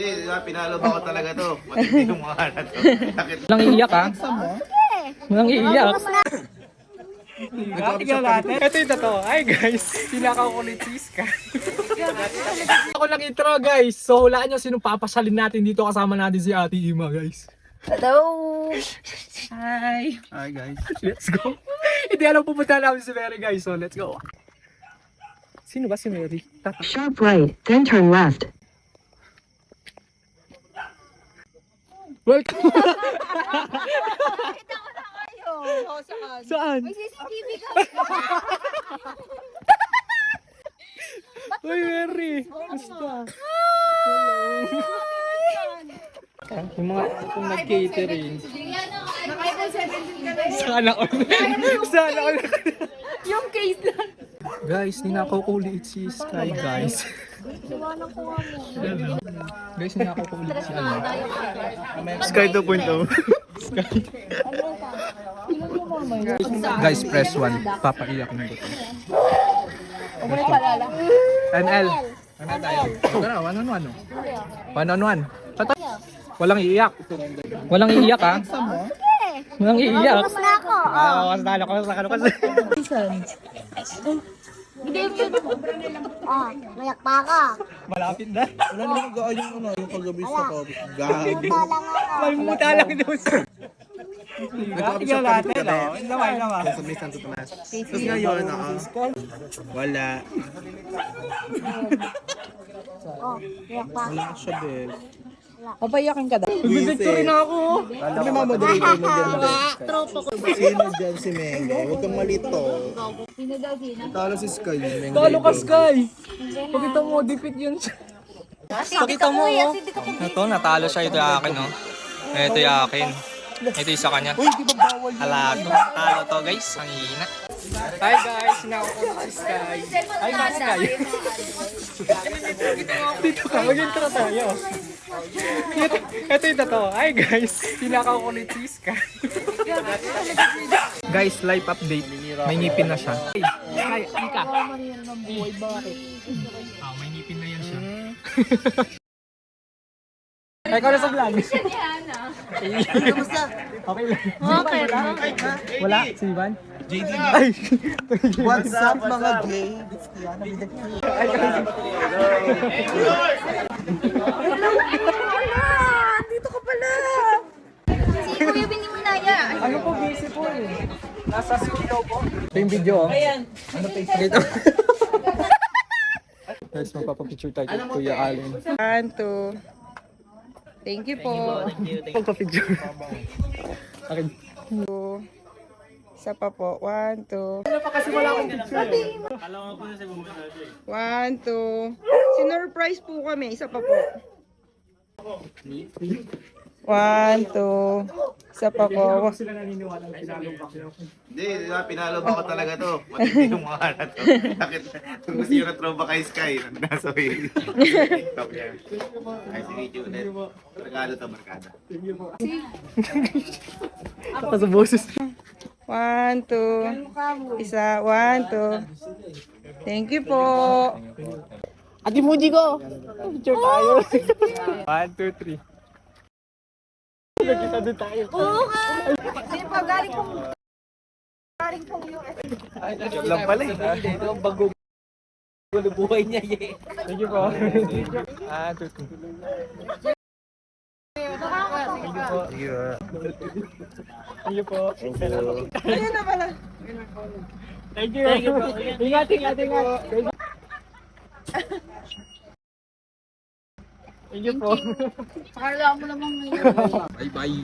Hindi, diba, pinalo ba ko talaga to? Matindi yung mga na to. Bakit? Walang iiyak ha? Walang iiyak. Ito yung totoo. Ay guys, pinakakulit si Iska. Ako lang intro guys. So hulaan nyo sinong papasalin natin dito kasama natin si Ate Ima guys. Hello! Hi! Hi guys. Let's go. Hindi alam pupunta namin si Mary guys. So let's go. Sino ba si Mary? Tata- Sharp right, then turn left. Welcome. Kita ko na kayo! Oh, saan? Saan? May CCTV ka! Uy, Mary. Basta. Yung mga itong nag-catering. Naka-iPhone 17 ka na Sana all. Sana all. Yung case lang. Guys, ninakaw ko ulit si Sky, guys. guys, ninakaw ko ulit si ano. Sky 2.0. Guys, press 1. Papaiyak. Umay palala. NL. Ano tayo? Tara, one on one. oh. One Walang iiyak. Walang iiyak ha? Walang iiyak. Tapos na ako! Ah, kasi talo ko sa kanukas. Hindi yun. Ah, mayak pa ka. Malapit na. Wala naman mag yung ano, yung kagabi sa lang ako. May muta lang daw sa... Tingnan natin, oh. Naman, naman. Sa may Santo Tomas. Tapos ngayon, ah, wala. Oh, mayak pa. Wala siya, bes. Papayakin ka daw. Victory na ako. Ano yung mga moderator mo dyan, bes? Tropo ko. Sino dyan si Menge? Huwag kang malito. Sino daw sino? Talo si Sky. Talo ka, Sky. Pakita mo, dipit yun siya. Pakita mo, oh. Ito, natalo siya. Ito yung akin, oh. Ito yung akin. Ito yung sa kanya. Uy, di ba bawal yun? Halago. Talo to, guys. Ang hina. Hi guys, sinako ko si Sky. Hi ka, Sky. Dito ka, mag-intro tayo. Ito, ito yung totoo. Hi guys, pinakakulit si Sky. guys, live update. May ngipin na siya. Hey, Sky, Ika. Ah, may ngipin na yan siya. Ay, ikaw na sa vlog. Okay lang. Okay. Wala, si Ivan? JD. Ay, What's up, mga gay? Dito ka pala! Si Kuya Binimunaya. Ano po busy po eh? Nasa studio po. Ito yung video oh. Ayan. Ano pa dito? Guys, magpapapicture tayo kay Kuya Allen. One. Thank you po. Magpapicture. Akin. Two. Isa pa po. One, two. Ano pa kasi wala akong picture eh. One, two. Sinurprise po kami. Isa pa po. One, two. Isa pa po. Sila naniniwala na pinalo pa. Hindi, pinalo ba ko talaga to? Matindi yung mga na to. Bakit? Kung gusto nyo na trova kay Sky, nasa way. TikTok yan. Ay, si Ricky ulit. Regalo to. Saka sa boses. One, two. Isa. One, two. Thank you po. Ate Muji ko! Picture tayo. One, two, three. Nagkita din tayo. Oo nga! Sino pa galing pong... Galing pong US. Joke lang pala eh. Ito ang bago. Gulo buhay niya eh. Thank you po. Ah, two, two. Thank you po. Thank you po. Ayun na pala. Thank you. Thank you po. Ingat, ingat, ingat. Thank you po. Pakala mo namang ngayon. Bye bye.